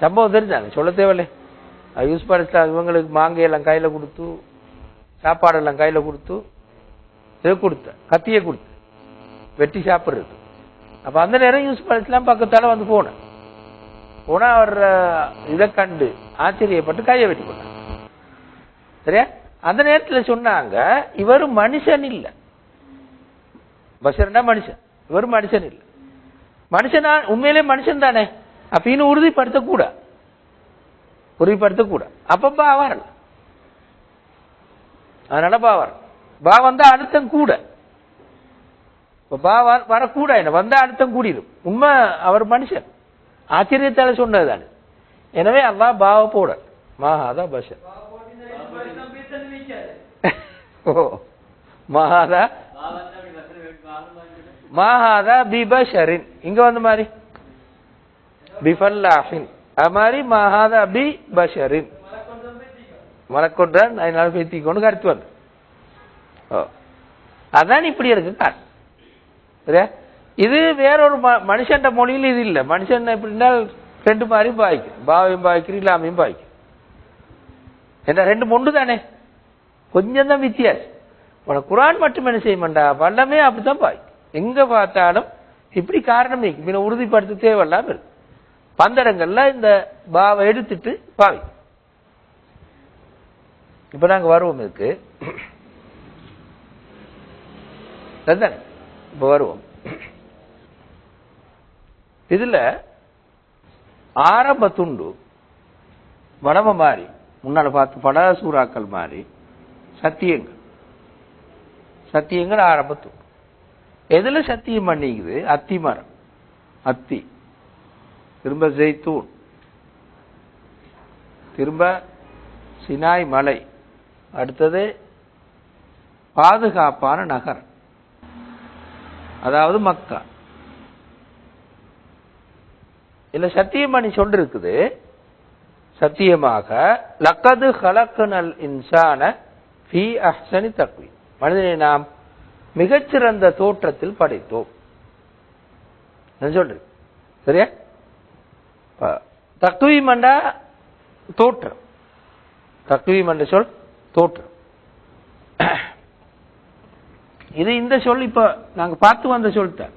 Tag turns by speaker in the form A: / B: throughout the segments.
A: சம்பவம் தெரிஞ்சாங்க. சொல்ல தேவையில்லை. யூஸ் படிச்சா இவங்களுக்கு மாங்கையெல்லாம் கையில் கொடுத்து சாப்பாடெல்லாம் கையில் கொடுத்து இதை கொடுத்த கத்தியை கொடுத்து வெட்டி சாப்பிட்றது. அப்போ அந்த நேரம் யூஸ் பண்ணிட்டுலாம் பக்கத்தால் வந்து போனேன். போனால் அவர் இதை கண்டு ஆச்சரியப்பட்டு கையை வெட்டி கொண்டார் சரியா? அந்த நேரத்தில் சொன்னாங்க இவர் மனுஷன் இல்லை. பஷர்னா மனுஷன்? இவர் மனுஷன் இல்லை. மனுஷனா உண்மையிலே மனுஷன் தானே. அப்படின்னு உறுதிப்படுத்த கூட. உறுதிப்படுத்த கூட. அப்ப பா வரல அதனால பா பா வந்தா அழுத்தம் கூட. இப்ப பா வ- வரக்கூட என்ன? வந்தா அழுத்தம் கூடிடும் உண்மை அவர் மனுஷன். ஆச்சரியத்தால சொன்னதுதானே எனவே அல்லா பாவ போட மாஹாதா பஷர். ஓ. மகாதா மாஹாதா பிபஷரின் இங்க வந்த மாதிரி பிஃபல்லாஹின் அது மாதிரி மகாதா பி பஷரின் மலக்கொன்றான் அதனால பேத்தி கொண்டு கருத்து வந்து ஓ அதான் இப்படி இருக்கு காரணம் சரியா இது வேறொரு ம- மனுஷன்ட மொழியில் இது இல்லை மனுஷன் எப்படின்னா ரெண்டு மாதிரி பாய்க்கும் பாவையும் பாய்க்கிறோம் இல்லாமையும் பாய்க்கும் என்ன ரெண்டு மொண்டு தானே கொஞ்சம் தான் வித்தியாசம் உனக்கு குரான் மட்டும் என்ன செய்ய மாட்டா வல்லமே அப்படித்தான் பாய் எங்க பார்த்தாலும் இப்படி காரணம் நீக்கு பின்ன உறுதிப்படுத்த தேவையில்லாம இருக்கு பந்தடங்கள்ல இந்த பாவை எடுத்துட்டு பாவி. இப்ப நாங்க வருவோம் இதுக்கு. இப்ப வருவோம். இதுல ஆரம்ப துண்டு வடம மாறி முன்னால பார்த்து பட சூறாக்கள் மாறி சத்தியங்கள். சத்தியங்கள் ஆரம்ப துண்டு. எதுல சத்தியம் பண்ணிக்குது? அத்தி மரம். அத்தி. திரும்ப ஜெய்தூன். திரும்ப சினாய் மலை. அடுத்தது பாதுகாப்பான நகரம் அதாவது மக்கா. இல்ல சத்தியமணி சொல்லிருக்குது. சத்தியமாக லக்கது ஹலக்கனல் இன்சான ஃபி அஹ்சனி தக்வி. மனிதனை நாம் மிகச்சிறந்த தோற்றத்தில் படைத்தோம். சொல்றேன். சரியா? தக்குவி மண்டா தோற்றம் தக்குவி மண்ட சொல் தோற்றம் இது இந்த சொல் இப்ப நாங்க பார்த்து வந்த சொல்லிட்டேன்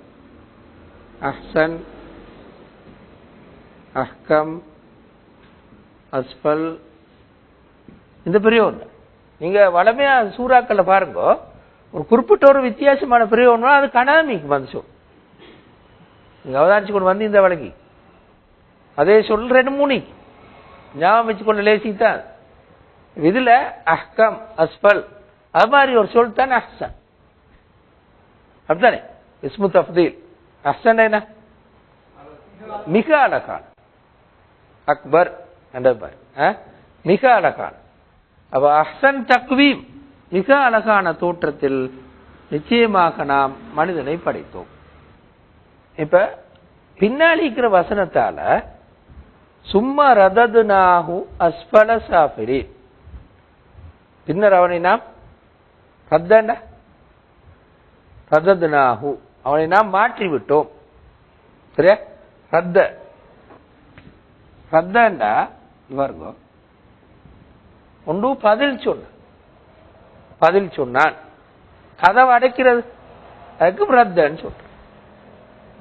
A: அஹ்சன் அஹ்கம் அஸ்பல். இந்த பிரயோகம் நீங்க வளமையா சூறாக்கள்ல பாருங்க ஒரு குறிப்பிட்ட ஒரு வித்தியாசமான பிரயோகம்னா அது கனாமிக்கு வந்து சொல். நீங்க அவதானிச்சு கொண்டு வந்து இந்த வழங்கி அதே சொல் ரெண்டு மூணு ஞாபகம் வச்சுக்கொண்டு லேசித்தான். இதுல அஹ்கம் அஸ்பல் அது மாதிரி ஒரு சொல் தான் அஹ்சன். அப்படித்தானே? இஸ்மு தஃதீல் அஹ்சன் என்ன? மிக அழகான. அக்பர் என்றது மிக அழகான. அப்ப அஹ்சன் தக்வீம். மிக அழகான தோற்றத்தில் நிச்சயமாக நாம் மனிதனை படைத்தோம். இப்ப பின்னாடி இருக்கிற வசனத்தால சும்மா ரதது நாகு அஸ்பல சாபிரி. பின்னர் அவனை நாம் ரத்தண்டா? ரதது நாகு அவனை நாம் மாற்றி விட்டோம் சரியா? ரத்த. ரத்தண்டா? இவர்கோ ஒன்று பதில் சொன்ன பதில் சொன்னான். கதவை அடைக்கிறது. அதுக்கும் ரத்தன்னு சொல்றேன்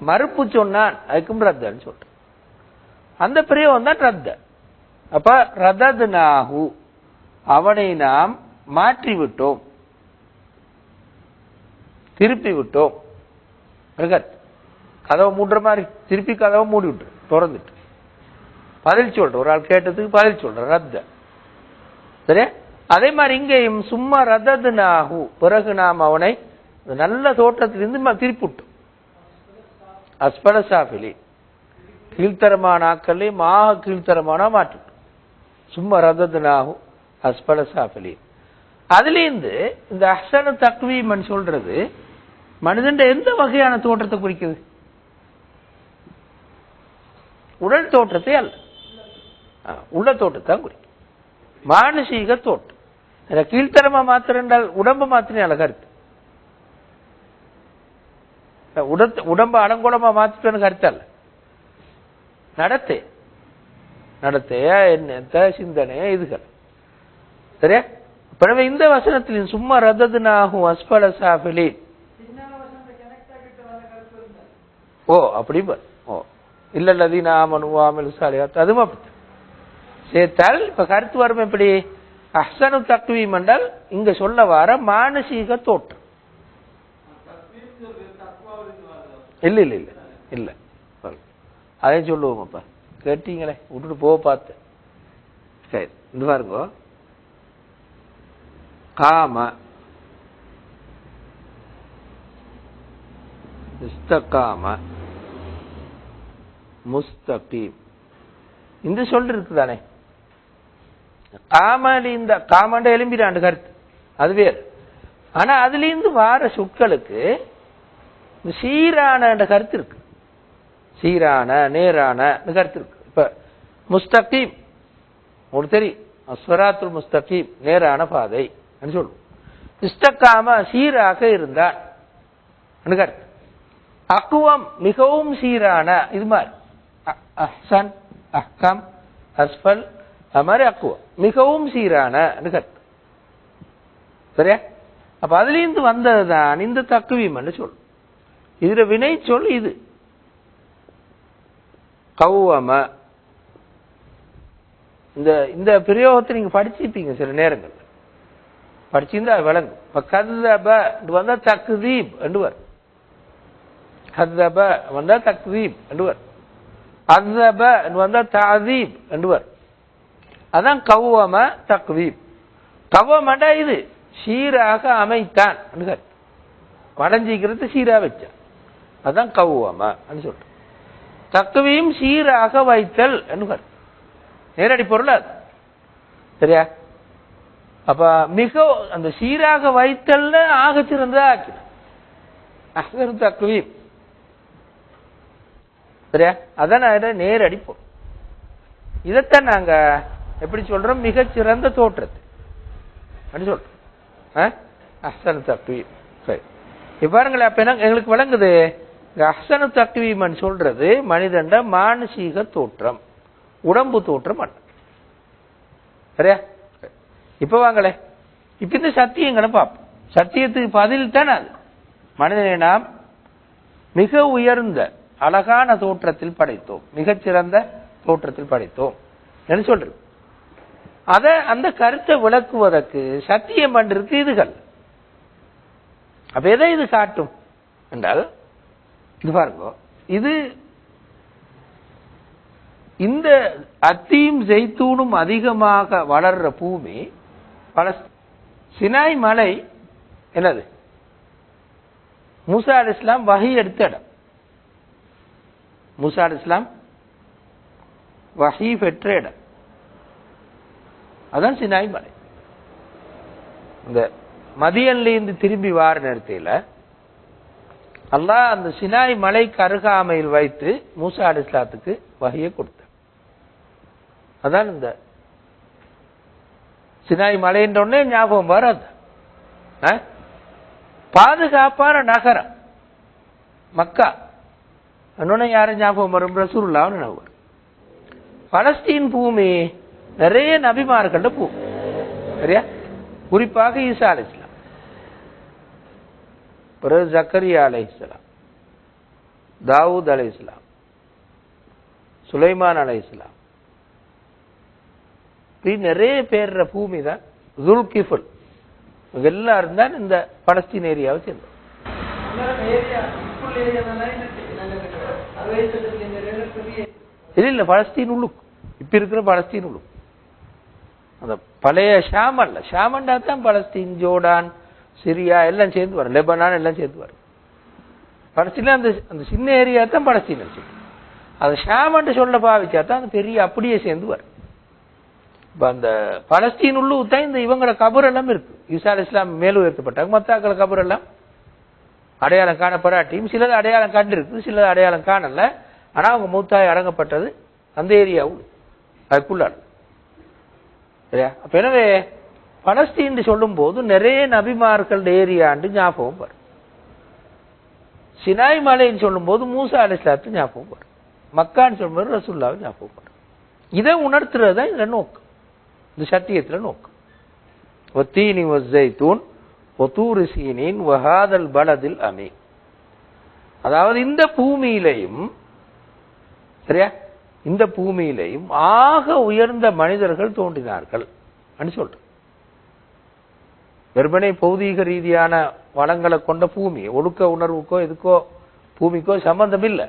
A: மறுப்பு சொன்னான். அதுக்கும் ரத்தன்னு சொல்றேன் அந்த பிரயோகம் தான் ரத்த. அப்ப ரதது நாகு அவனை நாம் மாற்றி விட்டோம் திருப்பி விட்டோம் கதவை மூடுற மாதிரி திருப்பி கதவை மூடி விட்டு திறந்துட்டு. பதில் சொல்ற ஒரு ஆள் கேட்டதுக்கு பதில் சொல்ற ரத்த. சரியா? அதே மாதிரி இங்கேயும் சும்மா ரதது நாகு பிறகு நாம் அவனை நல்ல தோட்டத்திலிருந்து திருப்பி விட்டோம் அஸ்பட சாஃபிலி கீழ்த்தரமான ஆக்களே ஆக கீழ்த்தரமான மாற்று சும்மா ரதது அஸ்பல சாஃபலியும் அதுலேருந்து இந்த அஹ்சன தக்வீமன் சொல்றது மனிதன் எந்த வகையான தோற்றத்தை குறிக்குது? உடல் தோற்றத்தை அல்ல. உள்ள தோட்டத்தான் குறிக்கும் மானசீக தோற்றம். இந்த கீழ்த்தரமா மாத்திரண்டால் உடம்பு மாத்திரம் அழகா இருக்கு. உடம்பு அலங்கோலமா மாத்திட்டோன்னு கருத்து நடத்தை. நடத்தைய எண்ணத்த சிந்தனைய இதுகள். சரியா? பிறகு இந்த வசனத்தில் சும்மா ரததுனாகும் அஸ்பல சாஃபிலி. ஓ அப்படி ஓ. இல்ல லதீன ஆமனு சாலியாத் அதுவும் அப்படி சேர்த்தால் இப்ப கருத்து வரும் எப்படி? அஹ்சனு தக்வீம் என்றால் இங்க சொல்ல வர மானசீக தோற்றம். இல்ல இல்ல இல்ல இல்ல. அதையும் சொல்லுவோம் அப்ப. கேட்டீங்களே விட்டுட்டு போக பார்த்து. சரி இந்த பாருங்க. காம இஸ்தகாம முஸ்தகீம் இந்த சொல் இருக்குதானே? காமலி இந்த காமண்ட எலும்பிடாண்டு கருத்து. அது வேறு. ஆனா அதுலேருந்து வார சொற்களுக்கு இந்த சீரான கருத்து இருக்கு. சீரான நேரான கருத்து இருக்கு இப்ப முஸ்தகீம். உங்களுக்கு தெரியும். அஸ்வராத்துல் முஸ்தகீம் நேரான பாதை சொல்லுவோம். இஸ்தக்காம சீராக இருந்தான் கருத்து? அக்குவம் மிகவும் சீரான இது மாதிரி. அஹ்சன் அஹ்கம் அஸ்பல் அது மாதிரி அக்குவம் மிகவும் சீரான கருத்து? சரியா? அப்ப அதுலேருந்து வந்ததுதான் இந்த தக்குவீம் சொல் இதுல வினை சொல் இது. கௌவம. இந்த இந்த பிரயோகத்தை நீங்க படிச்சிருப்பீங்க சில நேரங்கள். படிச்சிருந்தா விளங்கும். இப்ப கதப வந்தா தக்தீப் என்றுவர். கதப வந்தா தக்தீப் என்றுவர். வரும் வந்தா தாதீப் என்றுவர். அதான் கௌவம தக்வீப் கௌவமண்டா இது சீராக அமைத்தான் வடைஞ்சிக்கிறது சீரா வச்சான் அதான் கௌவம சொல்றேன் தக்குவையும் சீராக வைத்தல் என்று நேரடி பொருள் அது. சரியா? அப்ப மிக அந்த சீராக வைத்தல்ல ஆக சிறந்ததா ஆக்கிடும் அஹ்சனு சரியா? அதான் நேரடி பொருள். இதைத்தான் நாங்க எப்படி சொல்றோம்? மிகச்சிறந்த தோற்றத்தை. அப்படி சொல்றோம். ஆ? அஹ்சனு சரி. இவ்வாறுங்களே பாருங்களேன் அப்ப என்ன எங்களுக்கு விளங்குது? அஹ்சனு தக்வீமன் சொல்றது மனிதண்ட மானசீக தோற்றம் உடம்பு தோற்றம் அல்ல. சரியா? இப்ப வாங்களே. இப்ப இந்த சத்தியங்களை பார்ப்போம். சத்தியத்துக்கு பதில் தான் அது? மனிதனை நாம் மிக உயர்ந்த அழகான தோற்றத்தில் படைத்தோம். மிகச்சிறந்த தோற்றத்தில் படைத்தோம். என்று சொல்றது? அத அந்த கருத்தை விளக்குவதற்கு சத்தியம் பண்றதுக்கு இதுகள் அப்ப எதை இது காட்டும்? என்றால் இது பாருங்க. இது இந்த அத்தியும் ஜெய்தூனும் அதிகமாக வளர்ற பூமி பலஸ் சினாய் மலை என்னது? மூசா அலி இஸ்லாம் வகை எடுத்த இடம். மூசா அலி இஸ்லாம் வகை பெற்ற இடம். அதான் சினாய் மலை. இந்த மதியன்ல இருந்து திரும்பி வார நேரத்தில் அல்லாஹ் அந்த சினாய் மலைக்கு அருகாமையில் வைத்து மூசா அலி இஸ்லாத்துக்கு வகையை கொடுத்தார் அதான் இந்த சினாய் மலைன்ற உடனே ஞாபகம் வராது. பாதுகாப்பான நகரம். மக்கா. இன்னொன்னு யாரும் ஞாபகம் வரும்? ரசூல்லான்னு ஞாபகம் பலஸ்தீன் பூமி நிறைய நபிமார்கள்ட பூமி சரியா? குறிப்பாக ஈசா அலை பிறகு ஜக்கரியா அலை இஸ்லாம் தாவூத் அலை இஸ்லாம் சுலைமான் அலை இஸ்லாம் இப்படி நிறைய பேர்ற பூமி தான் ஜுல்கிஃபுல் இவங்க எல்லாரும் தான் இந்த பலஸ்தீன் ஏரியாவை சேர்ந்தோம் இல்ல இல்ல பலஸ்தீன் உள்ளுக்கு இப்ப இருக்கிற பலஸ்தீன் உள்ளுக்கு அந்த பழைய ஷாம் அல்ல. ஷாமண்டா தான் பலஸ்தீன் ஜோர்டான் சிரியா எல்லாம் சேர்ந்து வரும். லெபனான் எல்லாம் சேர்ந்து வரும். பலஸ்தீனா அந்த அந்த சின்ன ஏரியா தான் பலஸ்தீன் வச்சு. அது ஷாமன்ட்டு சொல்ல பாவிச்சா தான் அந்த பெரிய அப்படியே சேர்ந்து வரும். இப்போ அந்த பலஸ்தீன் உள்ளூர் தான் இந்த இவங்களோட கபர் எல்லாம் இருக்கு. ஈசா இஸ்லாம் மேலும் உயர்த்தப்பட்டாங்க. மத்தாக்கள கபர் எல்லாம் அடையாளம் காணப்படாட்டியும் சிலது அடையாளம் கண்டிருக்கு சிலது அடையாளம் காணல. ஆனால் அவங்க மூத்தாய் அடங்கப்பட்டது அந்த ஏரியாவும் அதுக்குள்ளாடு சரியா? அப்போ எனவே பலஸ்தீன் சொல்லும் போது நிறைய நபிமார்கள் ஏரியாண்டு ஞாபகம் வரும். சினாய் மலைன்னு சொல்லும் போது மூசா அலிஸ்லாத்து ஞாபகம் வரும். மக்கான்னு சொல்லும்போது ரசூல்லாவை ஞாபகம் வரும். இதை உணர்த்துறது தான் இதில் நோக்கு இந்த சத்தியத்தில் நோக்கு ஒத்தீனி ஒஸ்ஸைத்தூன் ஒத்தூரு சீனின் வகாதல் பலதில் அமீ அதாவது இந்த பூமியிலையும் சரியா? இந்த பூமியிலையும் ஆக உயர்ந்த மனிதர்கள் தோன்றினார்கள். அப்படின்னு சொல்றேன் வெறுமனே பௌதீக ரீதியான வளங்களை கொண்ட பூமி ஒழுக்க உணர்வுக்கோ எதுக்கோ பூமிக்கோ சம்பந்தம் இல்லை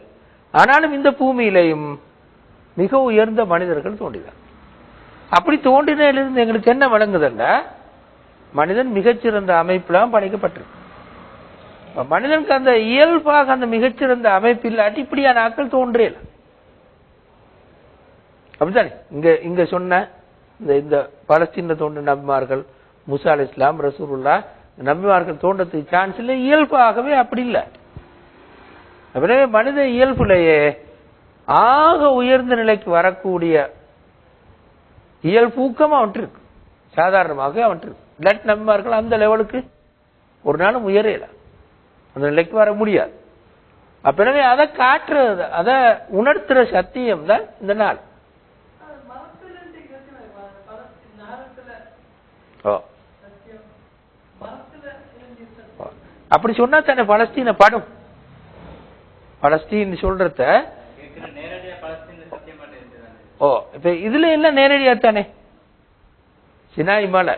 A: ஆனாலும் இந்த பூமியிலையும் மிக உயர்ந்த மனிதர்கள் தோன்றினார். அப்படி தோன்றினிலிருந்து எங்களுக்கு என்ன விளங்குதுன்னா மனிதன் மிகச்சிறந்த அமைப்பிலாம் படைக்கப்பட்டிருக்கு. மனிதனுக்கு அந்த இயல்பாக அந்த மிகச்சிறந்த அமைப்பு இல்லாட்டி இப்படியான ஆட்கள் தோன்றேல அப்படித்தானே? இங்க இங்க சொன்ன இந்த இந்த பலஸ்தீன தோன்றின நபிமார்கள் முசா அலி இஸ்லாம் ரசூலுல்லா நபிமார்கள் தோன்றதுக்கு சான்ஸ் இல்லை இயல்பாகவே அப்படி இல்லை. எனவே மனித இயல்புலையே ஆக உயர்ந்த நிலைக்கு வரக்கூடிய இயல்பூக்கம் அவன்ட்டு இருக்கு சாதாரணமாக அவன்ட்டு இருக்கு இல்லாட்டி நபிமார்கள் அந்த லெவலுக்கு ஒரு நாளும் உயரையில அந்த நிலைக்கு வர முடியாது. அப்ப எனவே அதை காட்டுறது அதை உணர்த்துற சத்தியம் தான் இந்த நாள். ஓ ஓ. அப்படி சொன்னா தானே பலஸ்தீன படம்? பலஸ்தீன் சொல்றத ஓ இப்ப இதுல எல்லாம் நேரடியா தானே? சினாய் மலை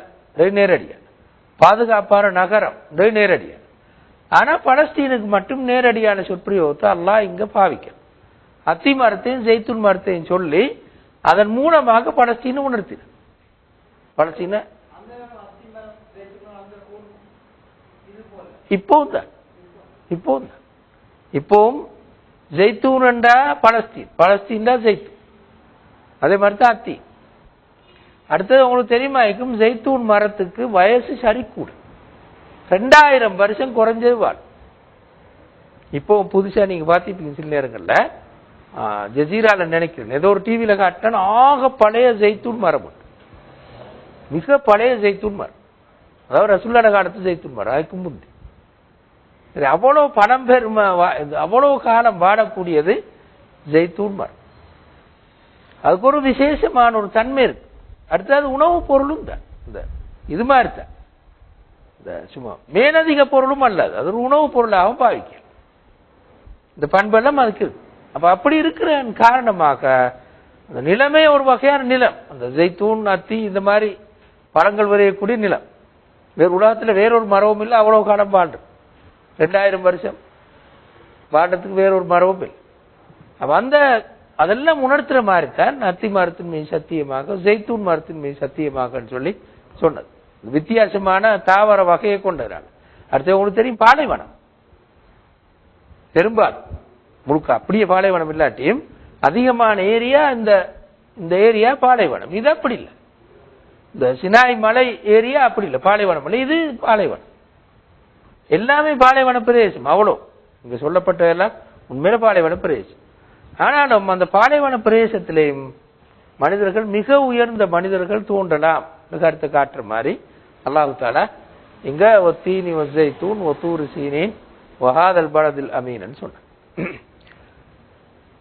A: நேரடியா. பாதுகாப்பான நகரம் நேரடியா. ஆனா பலஸ்தீனுக்கு மட்டும் நேரடியான சொற்பிரயோகத்தை அல்லாஹ் இங்க பாவிக்க அத்தி மரத்தையும் ஜெய்துன் மரத்தையும் சொல்லி அதன் மூலமாக பலஸ்தீனை உணர்த்தின. பலஸ்தீன இப்போவும் தான் இப்போவும் தான் இப்போவும் ஜெய்தூன்டா பலஸ்தீன். பலஸ்தீன்டா ஜெய்தூன் அதே மாதிரி தான் அத்தி. அடுத்தது உங்களுக்கு தெரியுமா இருக்கும் ஜெய்தூன் மரத்துக்கு வயசு சரி கூட ரெண்டாயிரம் வருஷம் குறைஞ்சது வாழ். இப்போ புதுசாக நீங்கள் பார்த்துப்பீங்க சில நேரங்களில். ஆ, ஜசீரால நினைக்கிறேன். ஏதோ ஒரு டிவியில் காட்டினா ஆக பழைய ஜெய்தூன் மரம் உண்டு. மிக பழைய ஜெய்தூன் மரம். அதாவது ரசுல்லாட காலத்து ஜெய்தூன் மரம். அதுக்கு முந்தி. சரி அவ்வளவு பணம் பெருமை வா- அவ்வளவு காலம் வாடக்கூடியது ஜெய்தூன் மரம். அதுக்கு ஒரு விசேஷமான ஒரு தன்மை இருக்கு. அடுத்தது உணவு பொருளும் தான். இந்த இது மாதிரி தான். இந்த சும்மா மேலதிக பொருளும் அல்லாது அது. ஒரு உணவு பொருளாகவும் பாவிக்க இந்த பண்பெல்லாம் அதுக்கு இருக்கு. அப்ப அப்படி இருக்கிற காரணமாக அந்த நிலமே ஒரு வகையான நிலம். அந்த ஜெய்தூன் அத்தி இந்த மாதிரி பழங்கள் விளையக்கூடிய நிலம். வேறு உலகத்தில் வேறொரு மரமும் இல்லை அவ்வளவு காலம் வாழ்றது. ரெண்டாயிரம் வருஷம். வாழ்றதுக்கு வேறொரு மரபும் இல்லை. அந்த அதெல்லாம் உணர்த்துற மாதிரி தான் நத்தி மரத்தின் மீது சத்தியமாக ஜெய்தூன் மரத்தின் மீது சத்தியமாகன்னு சொல்லி சொன்னது. வித்தியாசமான தாவர வகையை கொண்டதுனால அடுத்து உங்களுக்கு தெரியும் பாலைவனம். பெரும்பாலும் முழுக்க அப்படியே பாலைவனம் இல்லாட்டியும் அதிகமான ஏரியா இந்த இந்த ஏரியா பாலைவனம். இது அப்படி இல்லை. இந்த சினாய் மலை ஏரியா அப்படி இல்லை. பாலைவனம் இல்லை. இது பாலைவனம். எல்லாமே பாலைவன பிரதேசம் அவ்வளோ. இங்கே சொல்லப்பட்ட எல்லாம் உண்மையில பாலைவன பிரதேசம். ஆனாலும் அந்த பாலைவன பிரதேசத்திலேயும் மனிதர்கள் மிக உயர்ந்த மனிதர்கள் தோன்றலாம். கருத்து காட்டுற மாதிரி. அல்லாஹு தாலா இங்க ஒத்தீனி ஒசை தூண் ஒத்தூரு சீனின் வஹாதல் பலதில் அமீனன்னு சொன்னான்.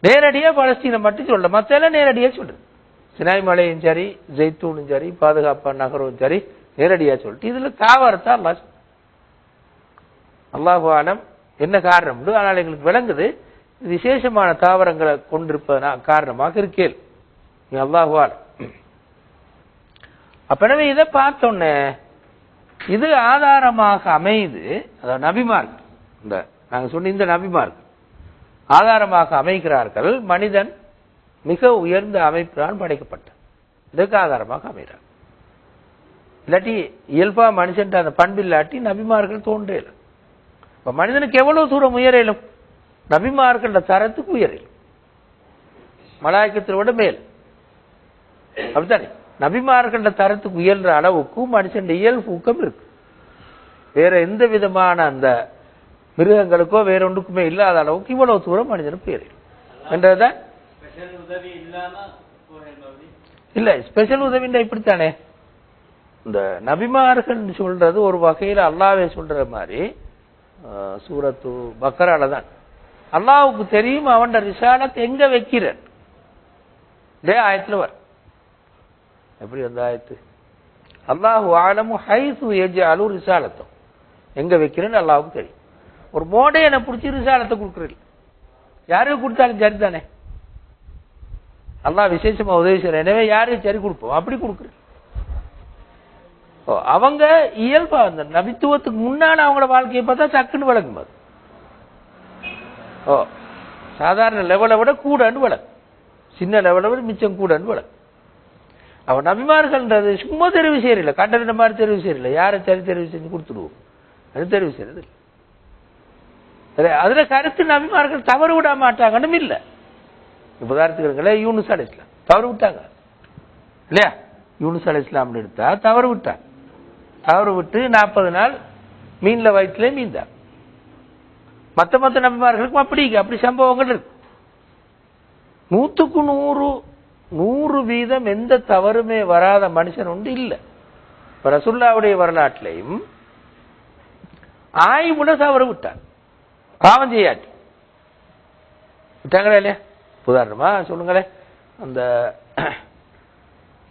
A: நேரடியாக பலஸ்தீனை மட்டும் சொல்ல மற்ற எல்லாம் சொல்றது. சினாய் மலையும் சரி ஜெய்தூனும் சரி பாதுகாப்பான நகரும் சரி நேரடியாக சொல்லிட்டு. இதுல தாவரத்தை அல்லாஹ் அல்லாஹு ஆலம் என்ன காரணம்? ஆனால் எங்களுக்கு விளங்குது. விசேஷமான தாவரங்களை கொண்டிருப்பதனா காரணமாக இருக்கேன் நீ அல்லாஹு ஆலம். அப்ப எனவே இதை பார்த்தோன்னே இது ஆதாரமாக அமைது அதாவது நபிமார்க் இந்த நாங்க சொன்ன இந்த நபிமார்க் ஆதாரமாக அமைகிறார்கள். மனிதன் மிக உயர்ந்த அமைப்பினால் படைக்கப்பட்டான். இதுக்கு ஆதாரமாக அமைகிறார். இல்லாட்டி இயல்பா மனுஷன் அந்த பண்பில்லாட்டி நபிமார்கள் தோன்றேல. இப்ப மனிதனுக்கு எவ்வளவு தூரம் உயரலும் நபிமார்கள தரத்துக்கு உயரலும். மலாய்க்கத்தை விட மேல். அப்படித்தானே? நபிமார்கள தரத்துக்கு உயர்ற அளவுக்கு மனுஷன் இயல்பு ஊக்கம் இருக்கு. வேற எந்த விதமான அந்த மிருகங்களுக்கோ வேற ஒன்றுக்குமே இல்லாத அளவுக்கு இவ்வளவு தூரம் மனிதனுக்கு
B: இல்லாம போகிறது
A: இல்ல ஸ்பெஷல் உதவின்னா இப்படித்தானே? இந்த நபிமார்கள் சொல்றது ஒரு வகையில அல்லாவே சொல்ற மாதிரி சூரத்து பக்கரால தான் அல்லாவுக்கு தெரியும் அவன் ரிசாலத்தை எங்க வைக்கிறான் இதே ஆயத்துல வர எப்படி அந்த ஆயத்து? அல்லாஹு ஆலமு ஹைசு எஜ்அலு ரிசாலத்தம் எங்க வைக்கிறேன்னு அல்லாவுக்கு தெரியும். ஒரு மோடையனை பிடிச்சி ரிசாலத்தை கொடுக்குறது யாருக்கு கொடுத்தாலும் சரிதானே? அல்லாஹ் விசேஷமா உதவி செய்யறேன். எனவே யாரையும் சரி கொடுப்போம்? அப்படி கொடுக்குறது அவங்க இயல்பா அந்த நபித்துவத்துக்கு முன்னால அவங்களோட வாழ்க்கையை பார்த்தா சக்குன்னு விளக்கும் அது ஓ சாதாரண லெவலை விட கூடன்னு வளர் சின்ன லெவலை விட மிச்சம் கூடன்னு விளக்கும் அவன் நபிமார்கள்ன்றது சும்மா தெரிவு செய்யல கண்டன மாதிரி தெரிவு செய்யல யாரை சரி தெரிவு செஞ்சு கொடுத்துடுவோம்? அது தெரிவு செய்யறது இல்ல. அதில் அதுல கருத்து நபிமார்கள் தவறு விட மாட்டாங்கன்னு இல்லை. இப்ப உதாரணத்துக்கு யூனுஸ் அலை இஸ்லாம். தவறு விட்டாங்க. இல்லையா? யூனுஸ் அலை இஸ்லாம்னு எடுத்தா தவறு விட்டாங்க. தவறு விட்டு நாற்பது நாள் மீன்ல வயிற்றுல மீந்தார். மற்ற மற்ற நம்பிமார்களுக்கும் அப்படி அப்படி சம்பவங்கள் இருக்கு. நூற்றுக்கு நூறு நூறு வீதம் எந்த தவறுமே வராத மனுஷன் உண்டு இல்லை. இப்போ ரசுல்லாவுடைய வரலாற்றிலையும் ஆய்வுல தவறு விட்டார். பாவம் செய்யாட்டி விட்டாங்களா இல்லையா? உதாரணமா சொல்லுங்களேன். அந்த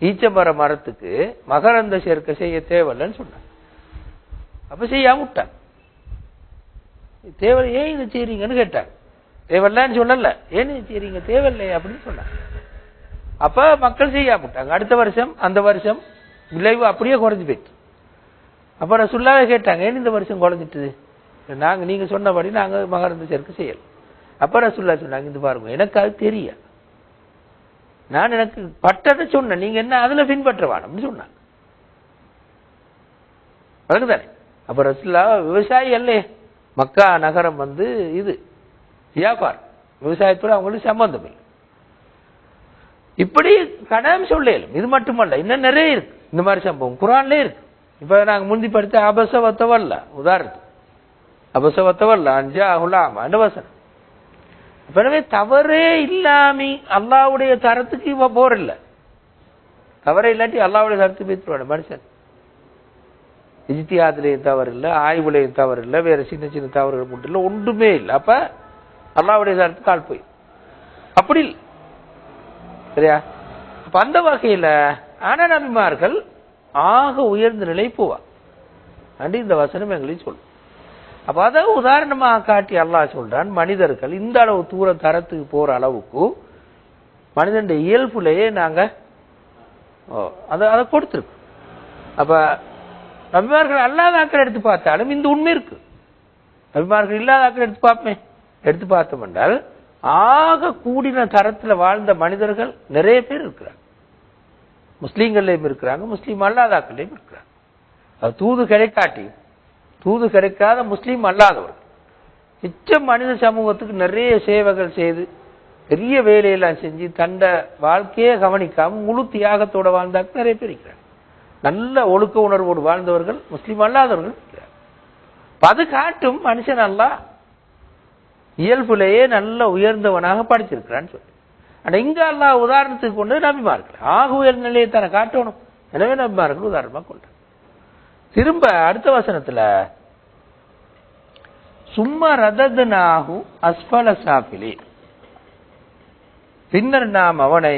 A: ஈச்சமர மரத்துக்கு மகரந்த சேர்க்கை செய்ய தேவையில்லைன்னு சொன்னாங்க அப்ப செய்யாம விட்டாங்க தேவை ஏன் இதை செய்றீங்கன்னு கேட்டாங்க தேவையில்லைன்னு சொல்லல. ஏன் இதை செய்றீங்க? தேவையில்லை அப்படின்னு சொன்னாங்க அப்ப மக்கள் செய்யாம விட்டாங்க. அடுத்த வருஷம் அந்த வருஷம் விளைவு அப்படியே குறைஞ்சு போயிட்டு அப்புறம் சுல்லாவே கேட்டாங்க ஏன் இந்த வருஷம் குறைஞ்சிட்டுது? நாங்க நீங்க சொன்னபடி நாங்க மகரந்த சேர்க்கை செய்யல. அப்புறம் சுல்லா சொன்னாங்க இது பாருங்க எனக்கு அது தெரியும் நான் எனக்கு பட்டதை சொன்னேன். நீங்க என்ன அதுல பின்பற்றவான் வேணும்னு சொன்னாங்க. வழங்குதானே அப்ப ரசுல்லா விவசாயி அல்லையே மக்கா நகரம் வந்து இது வியாபாரம். விவசாயத்தோடு அவங்களுக்கு சம்பந்தம் இல்லை. இப்படி கடன் சொல்லலும் இது மட்டுமல்ல இன்னும் நிறைய இருக்கு. இந்த மாதிரி சம்பவம் குரான்ல இருக்கு. இப்ப நாங்க முந்தி படித்த அபசவத்தவல்ல. உதாரணத்துக்கு. அபசவத்தவல்ல அஞ்சா அகுலாம் வசனம் எனவே தவறே இல்லாம அல்லாவுடைய தரத்துக்கு இவ போறல தவறே இல்லாட்டி அல்லாவுடைய தரத்துக்கு பேத்துருவான மனுஷன். இஜித்தியாதுலேயும் தவறு இல்லை ஆய்வுலையும் தவறு இல்லை வேற சின்ன சின்ன தவறுகள் மட்டும் இல்லை ஒன்றுமே இல்லை. அப்ப அல்லாவுடைய தரத்துக்கு கால் போய். அப்படி இல்லை. சரியா? அப்ப அந்த வகையில ஆனா நபிமார்கள் ஆக உயர்ந்த நிலை போவா அண்டு இந்த வசனம் எங்களையும் சொல்லும். அப்ப அதை உதாரணமாக காட்டி அல்லாஹ் சொல்றான் மனிதர்கள் இந்த அளவு தூர தரத்துக்கு போற அளவுக்கு மனிதனுடைய இயல்புலேயே நாங்க ஓ, அதை அதை கொடுத்துருக்கோம். அப்ப நபிமார்கள் அல்லாத ஆக்கள் எடுத்து பார்த்தாலும் இந்த உண்மை இருக்கு. நபிமார்கள் இல்லாத ஆக்கள் எடுத்து பார்ப்பேன் எடுத்து பார்த்தோம் என்றால் ஆக கூடின தரத்துல வாழ்ந்த மனிதர்கள் நிறைய பேர் இருக்கிறாங்க. முஸ்லீம்கள்லயும் இருக்கிறாங்க முஸ்லீம் அல்லாதாக்கள்லயும் இருக்கிறாங்க. அது தூது கிடைக்காட்டியும் தூது கிடைக்காத முஸ்லீம் அல்லாதவர்கள் மிச்ச மனித சமூகத்துக்கு நிறைய சேவைகள் செய்து பெரிய வேலையெல்லாம் செஞ்சு தண்ட வாழ்க்கையே கவனிக்காம முழு தியாகத்தோட வாழ்ந்தாக்க நிறைய பேர் இருக்கிறார். நல்ல ஒழுக்க உணர்வோடு வாழ்ந்தவர்கள் முஸ்லீம் அல்லாதவர்கள் அது காட்டும் மனுஷன் நல்லா இயல்புலேயே நல்ல உயர்ந்தவனாக படிச்சிருக்கிறான்னு சொல்லி. ஆனால் இங்கே அல்லா உதாரணத்துக்கு கொண்டு நபிமார்கள் ஆக உயர்ந்த நிலையை தானே காட்டணும். எனவே நபிமார்கள் உதாரணமாக கொண்டார் திரும்ப அடுத்த வசனத்துல சும்மா ரதத்னாஹு அஸ்பல சாப்பிலி பின்னர் நாம் அவனை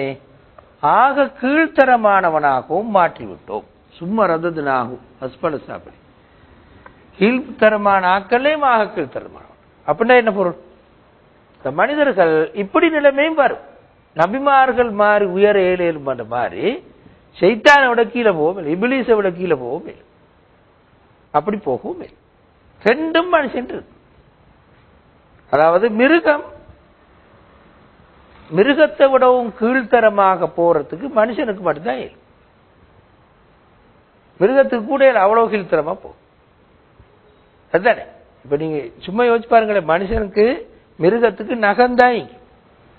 A: ஆக கீழ்த்தரமானவனாகவும் மாற்றிவிட்டோம். சும்மா ரததுனாகும் அஸ்பல சாப்பிலி கீழ்த்தரமான ஆக்களையும் ஆக கீழ்த்தரமானவன். அப்படின்னா என்ன பொருள்? இந்த மனிதர்கள் இப்படி நிலைமையும் வரும். நபிமார்கள் மாறி உயர ஏழேலும் பண்ற மாதிரி சைத்தானை விட கீழே போவோம் இல்லை விட கீழே போவோம் இல்லை அப்படி போகவும் இல்லை ரெண்டும் மனுஷன் இருக்கு அதாவது மிருகம் மிருகத்தை விடவும் கீழ்த்தரமாக போறதுக்கு மனுஷனுக்கு மட்டும்தான் இயலும் மிருகத்துக்கு கூட அவ்வளவு கீழ்த்தரமா போகும் அதுதானே. இப்ப நீங்க சும்மா யோசிச்சு பாருங்களேன். மனுஷனுக்கு மிருகத்துக்கு நகம்தான்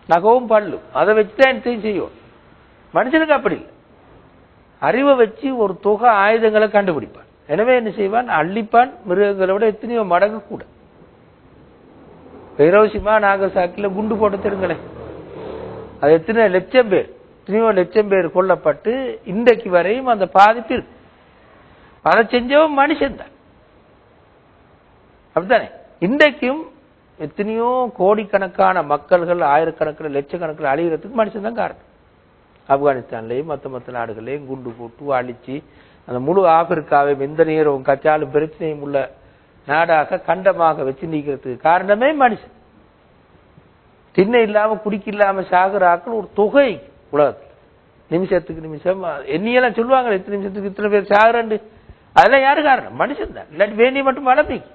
A: நகவும் பல்லும். அதை வச்சுதான் என்னத்தையும் செய்வோம். மனுஷனுக்கு அப்படி இல்லை. அறிவை வச்சு ஒரு தொகை ஆயுதங்களை கண்டுபிடிப்பான் எனவே என்ன செய்வான்? அள்ளிப்பான். மிருகங்களை விட எத்தனையோ மடங்கு கூட. ஹிரோஷிமா நாகசாக்கில குண்டு போட்டு தெரியுங்களேன் அது எத்தனை லட்சம் பேர் எத்தனையோ லட்சம் பேர் கொல்லப்பட்டு இன்றைக்கு வரையும் அந்த பாதிப்பு இருக்கு. அதை செஞ்சவன் மனுஷன்தான் அப்படித்தானே? இன்றைக்கும் எத்தனையோ கோடிக்கணக்கான மக்கள்கள் ஆயிரக்கணக்கில் லட்சக்கணக்கில் அழிகிறதுக்கு மனுஷன் தான் காரணம். ஆப்கானிஸ்தான்லேயும் மற்ற மத்த நாடுகளையும் குண்டு போட்டு அழிச்சு அந்த முழு ஆப்பிரிக்காவையும் எந்த நேரம் கச்சாலும் பிரச்சனையும் உள்ள நாடாக கண்டமாக வச்சு நீக்கிறதுக்கு காரணமே மனுஷன். திண்ணை இல்லாம குடிக்க இல்லாம சாகுற ஆக்கள் ஒரு தொகை உலகத்தில். நிமிஷத்துக்கு நிமிஷம் எண்ணியெல்லாம் சொல்லுவாங்க இத்தனை நிமிஷத்துக்கு இத்தனை பேர் சாகுறண்டு அதெல்லாம் யாரு காரணம்? மனுஷன் தான். இல்லாட்டி வேண்டிய மட்டும் வளர்ப்பிக்கு